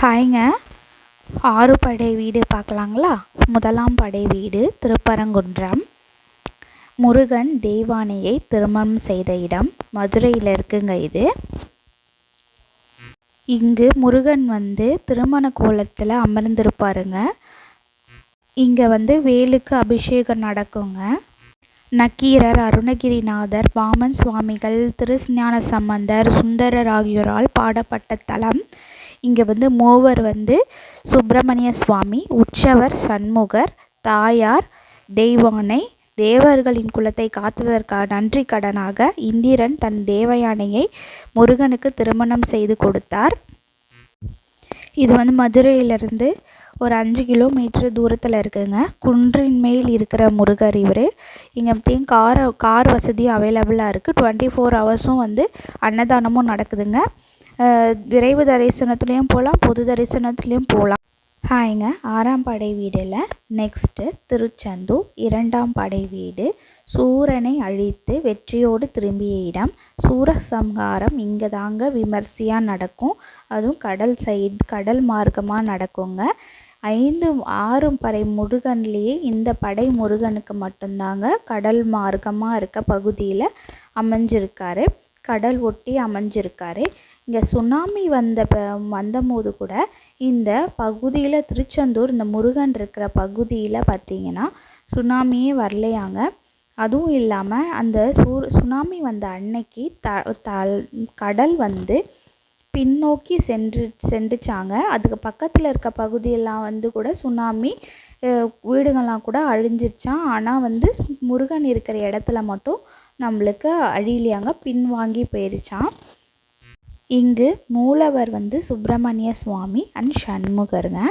ஹாய்ங்க. ஆறு படை வீடு பார்க்கலாங்களா? முதலாம் படை வீடு திருப்பரங்குன்றம். முருகன் தெய்வானையை திருமணம் செய்த இடம். மதுரையில் இருக்குங்க இது. இங்கு முருகன் வந்து திருமண கோலத்தில் அமர்ந்திருப்பாருங்க. இங்கே வந்து வேலுக்கு அபிஷேகம் நடக்குங்க. நக்கீரர் அருணகிரிநாதர் வாமன் சுவாமிகள் திருஞான சம்பந்தர் சுந்தரர் ஆகியோரால் பாடப்பட்ட தலம். இங்கே வந்து மூவர் வந்து சுப்பிரமணிய சுவாமி உற்சவர் சண்முகர் தாயார் தெய்வானை தேவர்களின் குலத்தை காத்ததற்காக நன்றி கடனாக இந்திரன் தன் தேவயானையை முருகனுக்கு திருமணம் செய்து கொடுத்தார். இது வந்து மதுரையிலிருந்து ஒரு அஞ்சு கிலோமீட்டர் தூரத்தில் இருக்குதுங்க குன்றின் மேல் இருக்கிற முருகர் இவர். இங்கே பார்த்தீங்கன்னா கார் கார் வசதியும் அவைலபிளாக இருக்குது டுவெண்ட்டி ஃபோர் ஹவர்ஸும் வந்து அன்னதானமும் நடக்குதுங்க. விரைவு தரிசனத்துலேயும் போகலாம் பொது தரிசனத்துலேயும் போகலாம் ஹாய்ங்க. ஆறாம் படை வீடில் நெக்ஸ்ட்டு திருச்செந்தூர் இரண்டாம் படை வீடு சூரனை அழித்து வெற்றியோடு திரும்பிய இடம். சூரசம்ஹாரம் இங்கே தாங்க விமர்சையாக நடக்கும். அதுவும் கடல் சைட் கடல் மார்க்கமாக நடக்குங்க. ஐந்து ஆறும் படை முருகன்லேயே இந்த படை முருகனுக்கு மட்டும்தாங்க கடல் மார்க்கமாக இருக்க பகுதியில் அமைஞ்சிருக்காரு. கடல் ஒட்டி அமைஞ்சிருக்காரு. இங்கே சுனாமி வந்த ப வந்தபோது கூட இந்த பகுதியில் திருச்செந்தூர் இந்த முருகன் இருக்கிற பகுதியில் பார்த்திங்கன்னா சுனாமியே வரலையாங்க. அதுவும் இல்லாமல் அந்த சூ சுனாமி வந்த அன்னைக்கு த தல் கடல் வந்து பின்னோக்கி சென்று சென்றுச்சாங்க. அதுக்கு பக்கத்தில் இருக்க பகுதியெல்லாம் வந்து கூட சுனாமி வீடுகள்லாம் கூட அழிஞ்சிருச்சான் ஆனால் வந்து முருகன் இருக்கிற இடத்துல மட்டும் நம்மளுக்கு அழியிலையாங்க. பின்வாங்கி போயிருச்சான் இங்கு மூலவர் வந்து சுப்பிரமணிய சுவாமி அண்ட் சண்முகருங்க.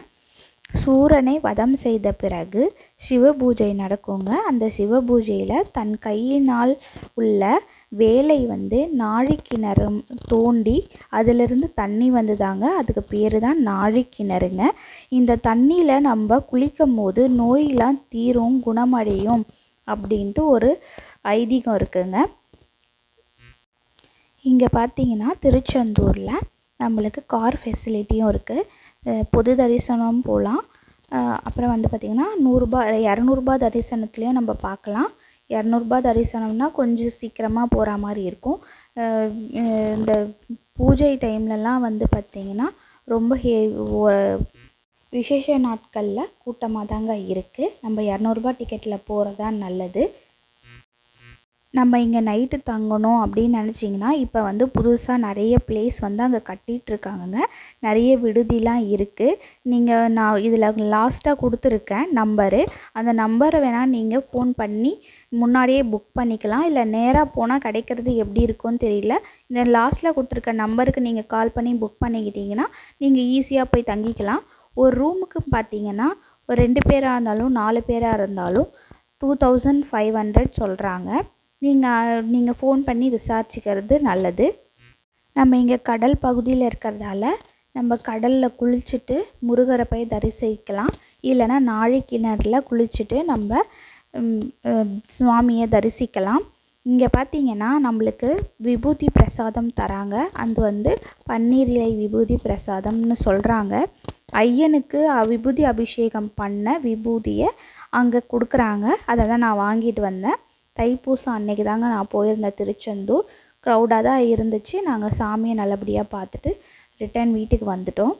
சூரனை வதம் செய்த பிறகு சிவ பூஜை நடக்குங்க. அந்த சிவ பூஜையில் தன் கையினால் உள்ள வேலை வந்து நாழிக்கிணறும் தோண்டி அதிலிருந்து தண்ணி வந்துதாங்க. அதுக்கு பேர் தான் நாழிக்கிணறுங்க. இந்த தண்ணியில் நம்ம குளிக்கும் போது நோயெலாம் தீரும் குணமடையும் அப்படின்ட்டு ஒரு ஐதீகம் இருக்குங்க. இங்கே பார்த்தீங்கன்னா திருச்செந்தூரில் நம்மளுக்கு கார் ஃபெசிலிட்டியும் இருக்குது பொது தரிசனம் போகலாம். அப்புறம் வந்து பார்த்திங்கன்னா நூறுரூபா இரநூறுபா தரிசனத்துலேயும் நம்ம பார்க்கலாம். இரநூறுபா தரிசனம்னா கொஞ்சம் சீக்கிரமாக போகிற மாதிரி இருக்கும். இந்த பூஜை டைம்லலாம் வந்து பார்த்திங்கன்னா ரொம்ப ஹே விசேஷ நாட்களில் கூட்டமாக தாங்க இருக்குது நம்ம இரநூறுபா டிக்கெட்டில் போகிறது தான் நல்லது. நம்ம இங்கே நைட்டு தங்கணும் அப்படின்னு நினச்சிங்கன்னா இப்போ வந்து புதுசாக நிறைய பிளேஸ் வந்து அங்கே கட்டிகிட்ருக்காங்கங்க நிறைய விடுதிலாம் இருக்குது நீங்கள் நான் இதில் லாஸ்ட்டாக கொடுத்துருக்கேன் நம்பரு அந்த நம்பரை வேணால் நீங்கள் ஃபோன் பண்ணி முன்னாடியே புக் பண்ணிக்கலாம். இல்லை நேராக போனால் கிடைக்கிறது எப்படி இருக்கும்னு தெரியல. இந்த லாஸ்ட்டில் கொடுத்துருக்க நம்பருக்கு நீங்கள் கால் பண்ணி புக் பண்ணிக்கிட்டிங்கன்னா நீங்கள் ஈஸியாக போய் தங்கிக்கலாம். ஒரு ரூமுக்கு பார்த்தீங்கன்னா ஒரு ரெண்டு பேராக இருந்தாலும் நாலு பேராக இருந்தாலும் டூ தௌசண்ட் ஃபைவ் ஹண்ட்ரட் சொல்கிறாங்க நீங்கள் நீங்கள் ஃபோன் பண்ணி விசாரிச்சுக்கிறது நல்லது. நம்ம இங்கே கடல் பகுதியில் இருக்கிறதால நம்ம கடலில் குளிச்சுட்டு முருகரை போய் தரிசிக்கலாம். இல்லைன்னா நாழி கிணறுல குளிச்சுட்டு நம்ம சுவாமியை தரிசிக்கலாம். இங்கே பார்த்தீங்கன்னா நம்மளுக்கு விபூதி பிரசாதம் தராங்க. அது வந்து பன்னீர் இலை விபூதி பிரசாதம்னு சொல்கிறாங்க ஐயனுக்கு விபூதி அபிஷேகம் பண்ண விபூதியை அங்கே கொடுக்குறாங்க. அதை தான் நான் வாங்கிட்டு வந்தேன். தைப்பூசம் அன்னைக்கு தாங்க நான் போயிருந்தேன் திருச்செந்தூர். க்ரௌடாக தான் இருந்துச்சு. நாங்கள் சாமியை நல்லபடியாக பார்த்துட்டு ரிட்டர்ன் வீட்டுக்கு வந்துட்டோம்.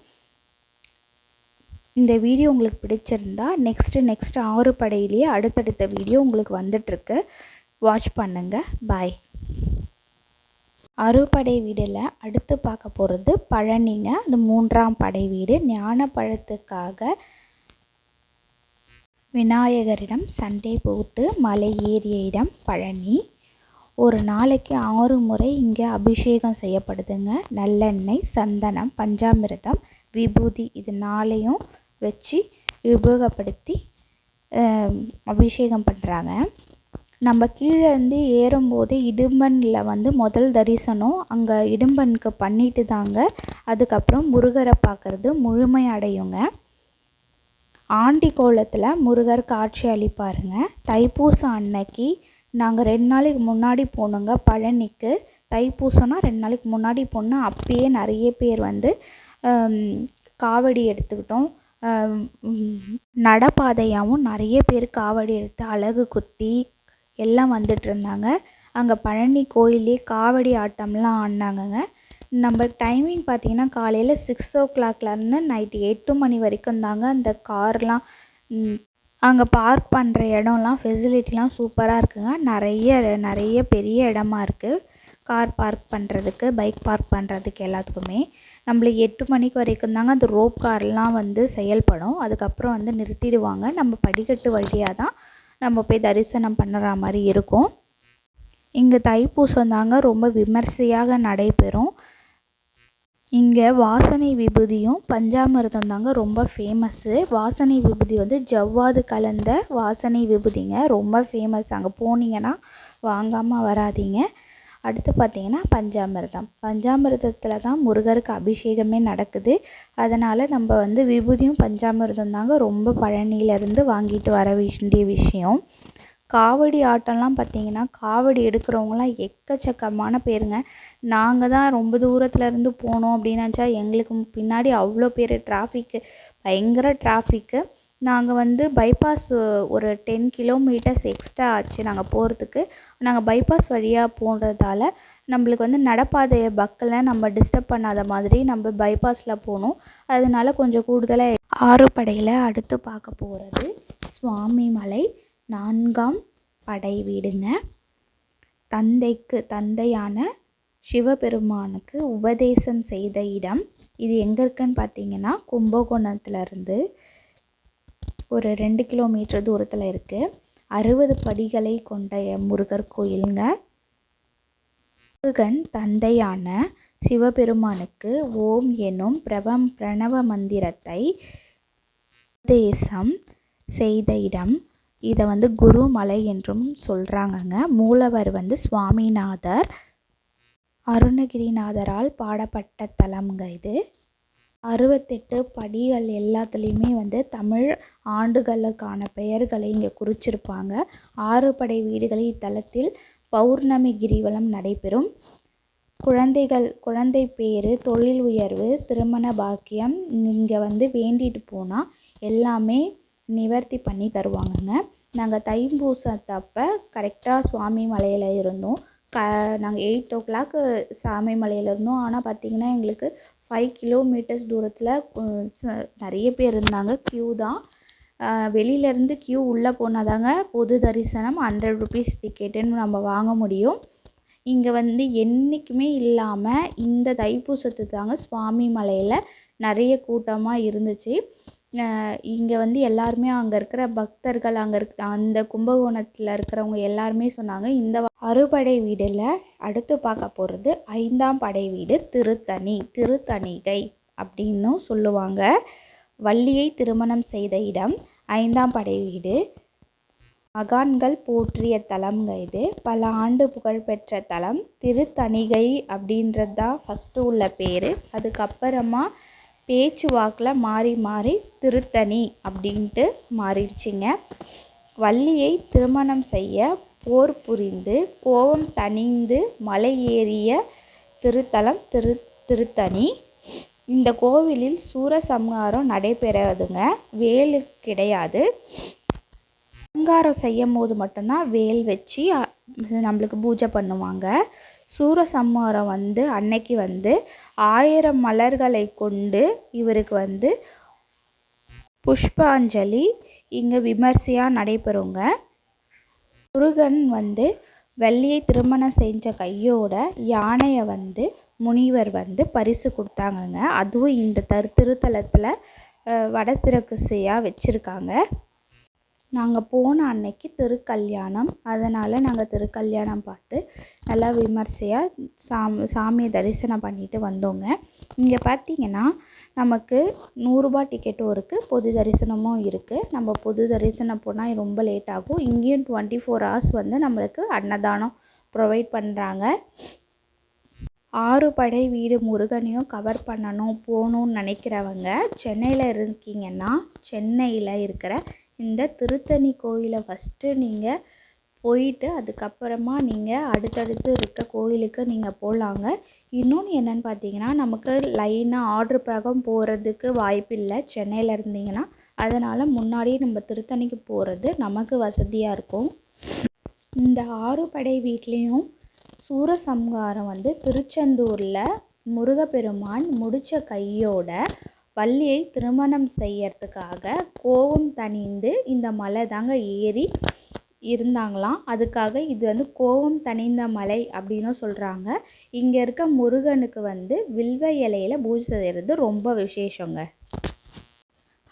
இந்த வீடியோ உங்களுக்கு பிடிச்சிருந்தா நெக்ஸ்ட்டு நெக்ஸ்ட்டு ஆறு படையிலேயே அடுத்தடுத்த வீடியோ உங்களுக்கு வந்துட்ருக்கு வாட்ச் பண்ணுங்கள் பாய் அறுபடை வீடில் அடுத்து பார்க்க போகிறது பழனிங்க. அது மூன்றாம் படை வீடு. ஞான பழத்துக்காக விநாயகரிடம் சண்டை போட்டு மலை ஏறிய இடம் பழனி. ஒரு நாளைக்கு ஆறு முறை இங்கே அபிஷேகம் செய்யப்படுதுங்க. நல்லெண்ணெய் சந்தனம் பஞ்சாமிரதம் விபூதி இது நாளையும் வச்சு உபயோகப்படுத்தி அபிஷேகம் பண்ணுறாங்க நம்ம கீழே இருந்து ஏறும்போது இடும்பனில் வந்து முதல் தரிசனம். அங்கே இடும்பனுக்கு பண்ணிட்டு தாங்க. அதுக்கப்புறம் முருகரை பார்க்குறது முழுமை அடையுங்க. ஆண்டி கோலத்தில் முருகர் காட்சி அளிப்பாருங்க. தைப்பூசம் அன்னைக்கு நாங்கள் ரெண்டு நாளைக்கு முன்னாடி போனோங்க. பழனிக்கு தைப்பூசம்னா ரெண்டு நாளைக்கு முன்னாடி போனால் அப்பயே நிறைய பேர் வந்து காவடி எடுத்துக்கிட்டோம். நடப்பாதையாகவும் நிறைய பேர் காவடி எடுத்து அலகு குத்தி எல்லாம் வந்துட்டு இருந்தாங்க. அங்கே பழனி கோயிலே காவடி ஆட்டம்லாம் ஆடினாங்கங்க. நம்ம டைமிங் பார்த்தீங்கன்னா காலையில் சிக்ஸ் ஓ கிளாக்லேருந்து நைட்டு எட்டு மணி வரைக்கும் தாங்க அந்த கார்லாம் அங்கே பார்க் பண்ணுற இடம்லாம் ஃபெசிலிட்டிலாம் சூப்பராக இருக்குங்க. நிறைய நிறைய பெரிய இடமா இருக்குது கார் பார்க் பண்ணுறதுக்கு பைக் பார்க் பண்ணுறதுக்கு எல்லாத்துக்குமே. நம்மளுக்கு எட்டு மணிக்கு வரைக்கும் தாங்க அந்த ரோப் கார்லாம் வந்து செயல்படும். அதுக்கப்புறம் வந்து நிறுத்திடுவாங்க. நம்ம படிக்கட்டு வழியாக தான் நம்ம போய் தரிசனம் பண்ணுற மாதிரி இருக்கும். இங்கே தைப்பூசம் தாங்க ரொம்ப விமர்சையாக நடைபெறும். இங்கே வாசனை விபூதியும் பஞ்சாமிர்தம் தாங்க ரொம்ப ஃபேமஸ்ஸு வாசனை விபூதி வந்து ஜவ்வாது கலந்த வாசனை விபூதிங்க. ரொம்ப ஃபேமஸ் அங்கே. போனீங்கன்னா வாங்காமல் வராதீங்க. அடுத்து பார்த்தீங்கன்னா பஞ்சாமிர்தம். பஞ்சாமிர்தத்தில் தான் முருகருக்கு அபிஷேகமே நடக்குது. அதனால் நம்ம வந்து விபூதியும் பஞ்சாமிர்தம் தாங்க ரொம்ப பழனியிலேருந்து வாங்கிட்டு வர வேண்டிய விஷயம். காவடி ஆட்டம்லாம் பார்த்தீங்கன்னா காவடி எடுக்கிறவங்களாம் எக்கச்சக்கமான பேருங்க. நாங்கள் தான் ரொம்ப தூரத்தில் இருந்து போனோம் அப்படின்னு நினச்சா எங்களுக்கு பின்னாடி அவ்வளோ பேர் டிராஃபிக்கு பயங்கர டிராஃபிக்கு நாங்கள் வந்து பைபாஸ் ஒரு டென் கிலோமீட்டர்ஸ் எக்ஸ்ட்ரா ஆச்சு நாங்கள் போகிறதுக்கு நாங்கள் பைபாஸ் வழியாக போகிறதால நம்மளுக்கு வந்து நடப்பாதையை பக்கலை நம்ம டிஸ்டர்ப் பண்ணாத மாதிரி நம்ம பைபாஸில் போகணும் அதனால கொஞ்சம் கூடுதலாக ஆறுபடையில் அடுத்து பார்க்க போகிறது சுவாமி மலை. நான்காம் படை வீடுங்க. தந்தைக்கு தந்தையான சிவபெருமானுக்கு உபதேசம் செய்த இடம். இது எங்கே இருக்குன்னு பார்த்தீங்கன்னா கும்பகோணத்துலேருந்து ஒரு ரெண்டு கிலோமீட்டர் தூரத்தில் இருக்குது அறுபது படிகளை கொண்ட முருகர் கோயிலுங்க. முருகன் தந்தையான சிவபெருமானுக்கு ஓம் எனும் பிரபம் பிரணவ மந்திரத்தை உபதேசம் செய்த இடம். இதை வந்து குருமலை என்றும் சொல்கிறாங்கங்க மூலவர் வந்து சுவாமிநாதர். அருணகிரிநாதரால் பாடப்பட்ட தலம்ங்க இது. அறுபத்தெட்டு படிகள் எல்லாத்துலேயுமே வந்து தமிழ் ஆண்டுகளுக்கான பெயர்களை இங்கே குறிச்சிருப்பாங்க. ஆறு படை வீடுகளில் இத்தலத்தில் பௌர்ணமி கிரிவலம் நடைபெறும். குழந்தைகள் குழந்தை பேர் தொழில் உயர்வு திருமண பாக்கியம் இங்கே வந்து வேண்டிட்டு போனால் எல்லாமே நிவர்த்தி பண்ணி தருவாங்கங்க. நாங்கள் தைப்பூசத்தப்போ கரெக்டாக சுவாமி மலையில் இருந்தோம். க நாங்கள் எயிட் ஓ கிளாக்கு சாமி மலையில் இருந்தோம். ஆனால் பார்த்திங்கன்னா எங்களுக்கு ஃபைவ் கிலோமீட்டர்ஸ் தூரத்தில் நிறைய பேர் இருந்தாங்க. க்யூ தான். வெளியிலேருந்து க்யூ உள்ளே போனால் தாங்க பொது தரிசனம் ஹண்ட்ரட் ருபீஸ் டிக்கெட்டுன்னு நம்ம வாங்க முடியும். இங்கே வந்து என்றைக்குமே இல்லாமல் இந்த தைப்பூசத்துக்கு தாங்க சுவாமி மலையில் நிறைய கூட்டமாக இருந்துச்சு. இங்கே வந்து எல்லாருமே அங்கே இருக்கிற பக்தர்கள் அங்கே இருக் அந்த கும்பகோணத்தில் இருக்கிறவங்க எல்லாருமே சொன்னாங்க இந்த அறுபடை வீடில் அடுத்து பார்க்க போகிறது ஐந்தாம் படை வீடு திருத்தணி திருத்தணிகை அப்படின்னும் சொல்லுவாங்க. வள்ளியை திருமணம் செய்த இடம் ஐந்தாம் படை வீடு. மகான்கள் போற்றிய தலம்ங்க இது. பல ஆண்டு புகழ்பெற்ற தலம் திருத்தணிகை அப்படின்றது தான் ஃபஸ்ட்டு உள்ள பேர். அதுக்கப்புறமா பேச்சு வாக்கில் மாறி மாறி திருத்தணி அப்படின்ட்டு மாறிடுச்சிங்க. வள்ளியை திருமணம் செய்ய போர் புரிந்து கோபம் தணிந்து மலை ஏறிய திருத்தலம் திரு திருத்தணி. இந்த கோவிலில் சூரசம்ஹாரம் நடைபெறாதுங்க. வேலு கிடையாது. அலங்காரம் செய்யும் போது மட்டும்தான் வேல் வச்சு நம்மளுக்கு பூஜை பண்ணுவாங்க. சூரசம்ஹாரம் வந்து அன்னைக்கு வந்து ஆயிரம் மலர்களை கொண்டு இவருக்கு வந்து புஷ்பாஞ்சலி இங்கே விமர்சையாக நடைபெறுங்க. முருகன் வந்து வெள்ளியை திருமணம் செஞ்ச கையோட யானையை வந்து முனிவர் வந்து பரிசு கொடுத்தாங்கங்க. அதுவும் இந்த தரு திருத்தலத்தில் வடதிறக்குசையாக வச்சுருக்காங்க. நாங்கள் போன அன்னைக்கு திருக்கல்யாணம். அதனால் நாங்கள் திருக்கல்யாணம் பார்த்து நல்லா விமர்சையாக சாமி சாமியை தரிசனம் பண்ணிட்டு வந்தோங்க. இங்கே பார்த்தீங்கன்னா நமக்கு நூறுரூபா டிக்கெட்டும் இருக்குது பொது தரிசனமும் இருக்குது நம்ம பொது தரிசனம் போனால் ரொம்ப லேட் ஆகும். இங்கேயும் டுவெண்ட்டி ஃபோர் ஹவர்ஸ் வந்து நம்மளுக்கு அன்னதானம் ப்ரொவைட் பண்ணுறாங்க ஆறு படை வீடு முருகனையும் கவர் பண்ணணும் போகணுன்னு நினைக்கிறவங்க சென்னையில் இருக்கீங்கன்னா சென்னையில் இருக்கிற இந்த திருத்தணி கோயிலை ஃபஸ்ட்டு நீங்கள் போயிட்டு அதுக்கப்புறமா நீங்கள் அடுத்தடுத்து இருக்க கோயிலுக்கு நீங்கள் போகலாங்க இன்னொன்று என்னென்னு பார்த்தீங்கன்னா நமக்கு லைனாக ஆர்டர் பிரகம் போகிறதுக்கு வாய்ப்பில்லை. சென்னையில் இருந்தீங்கன்னா அதனால் முன்னாடியே நம்ம திருத்தணிக்கு போகிறது நமக்கு வசதியாக இருக்கும். இந்த ஆறுபடை வீட்லேயும் சூரசம்ஹாரம் வந்து திருச்செந்தூரில் முருகப்பெருமான் முடித்த கையோட வள்ளியை திருமணம் செய்யறதுக்காக கோவம் தணிந்து இந்த மலை தாங்க ஏறி இருந்தாங்களாம். அதுக்காக இது வந்து கோவம் தணிந்த மலை அப்படின்னும் சொல்கிறாங்க இங்கே இருக்க முருகனுக்கு வந்து வில்வ இலையில பூஜை செய்கிறது ரொம்ப விசேஷங்க.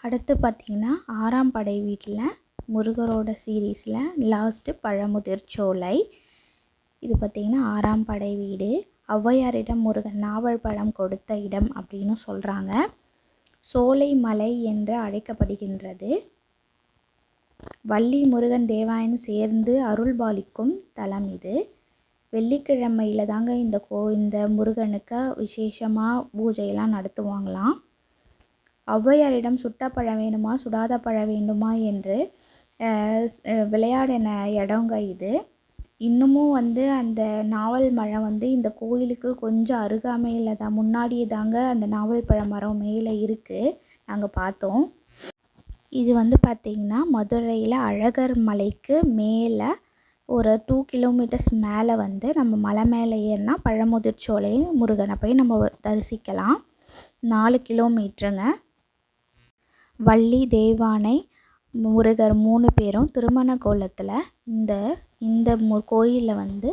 அடுத்து பார்த்திங்கன்னா ஆறாம் படை வீட்டில் முருகரோட சீரீஸில் லாஸ்ட்டு பழமுதிர் சோலை. இது பார்த்திங்கன்னா ஆறாம் படை வீடு. ஔவையாரிடம் முருகன் நாவல் பழம் கொடுத்த இடம் அப்படின்னு சொல்கிறாங்க சோலை மலை என்று அழைக்கப்படுகின்றது. வள்ளி முருகன் தேவாயன் சேர்ந்து அருள்பாலிக்கும் தலம் இது. வெள்ளிக்கிழமையில் தாங்க இந்த கோ இந்த முருகனுக்கு விசேஷமாக பூஜையெல்லாம் நடத்துவாங்களாம். ஔவையாரிடம் சுட்ட பழம் வேணுமா சுடாத பழம் வேண்டுமா என்று விளையாடின இடங்க இது. இன்னமும் வந்து அந்த நாவல் மரம் வந்து இந்த கோயிலுக்கு கொஞ்சம் அருகாமையில் தான் முன்னாடியே தாங்க அந்த நாவல் பழ மரம் மேலே இருக்குது நாங்கள் பார்த்தோம். இது வந்து பார்த்திங்கன்னா மதுரையில் அழகர் மலைக்கு மேலே ஒரு டூ கிலோமீட்டர்ஸ் மேலே வந்து நம்ம மலை மேலே ஏறினா பழமுதிர் சோலை முருகனை போய் நம்ம தரிசிக்கலாம். நாலு கிலோமீட்டருங்க வள்ளி தேவானை முருகர் மூணு பேரும் திருமண கோலத்தில் இந்த இந்த மு கோயிலில் வந்து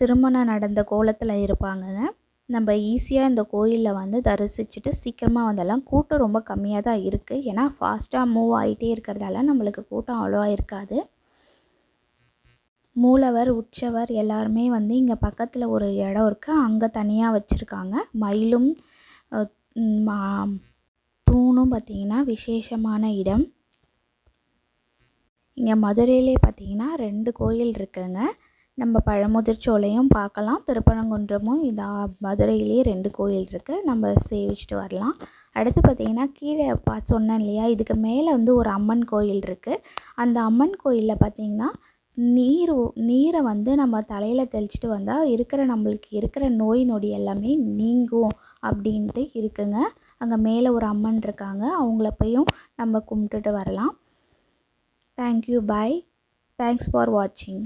திருமணம் நடந்த கோலத்தில் இருப்பாங்கங்க நம்ம ஈஸியாக இந்த கோயிலில் வந்து தரிசிச்சுட்டு சீக்கிரமாக வந்தெல்லாம் கூட்டம் ரொம்ப கம்மியாக தான் இருக்குது ஏன்னா ஃபாஸ்ட்டாக மூவ் ஆகிட்டே இருக்கிறதால நம்மளுக்கு கூட்டம் அவ்வளோவா இருக்காது. மூலவர் உற்சவர் எல்லாருமே வந்து இங்கே பக்கத்தில் ஒரு இடம் இருக்குது அங்கே தனியாக வச்சுருக்காங்க. மயிலும் தூணும் பார்த்திங்கன்னா விசேஷமான இடம். இங்கே மதுரையிலே பார்த்திங்கன்னா ரெண்டு கோயில் இருக்குங்க நம்ம பழமுதிர் சோலையும் பார்க்கலாம் திருப்பரங்குன்றமும் இதாக மதுரையிலேயே ரெண்டு கோயில் இருக்குது நம்ம சேவிச்சுட்டு வரலாம். அடுத்து பார்த்திங்கன்னா கீழே பா சொன்னேன் இல்லையா இதுக்கு மேலே வந்து ஒரு அம்மன் கோயில் இருக்குது அந்த அம்மன் கோயிலில் பார்த்திங்கன்னா நீர் நீரை வந்து நம்ம தலையில் தெளிச்சிட்டு வந்தால் இருக்கிற நம்மளுக்கு இருக்கிற நோய் நொடி எல்லாமே நீங்கும் அப்படின்ட்டு இருக்குங்க. அங்கே மேலே ஒரு அம்மன் இருக்காங்க. அவங்கள போயும் நம்ம கும்பிட்டுட்டு வரலாம். தேங்க்யூ பாய் தேங்க்ஸ் ஃபார் வாட்சிங்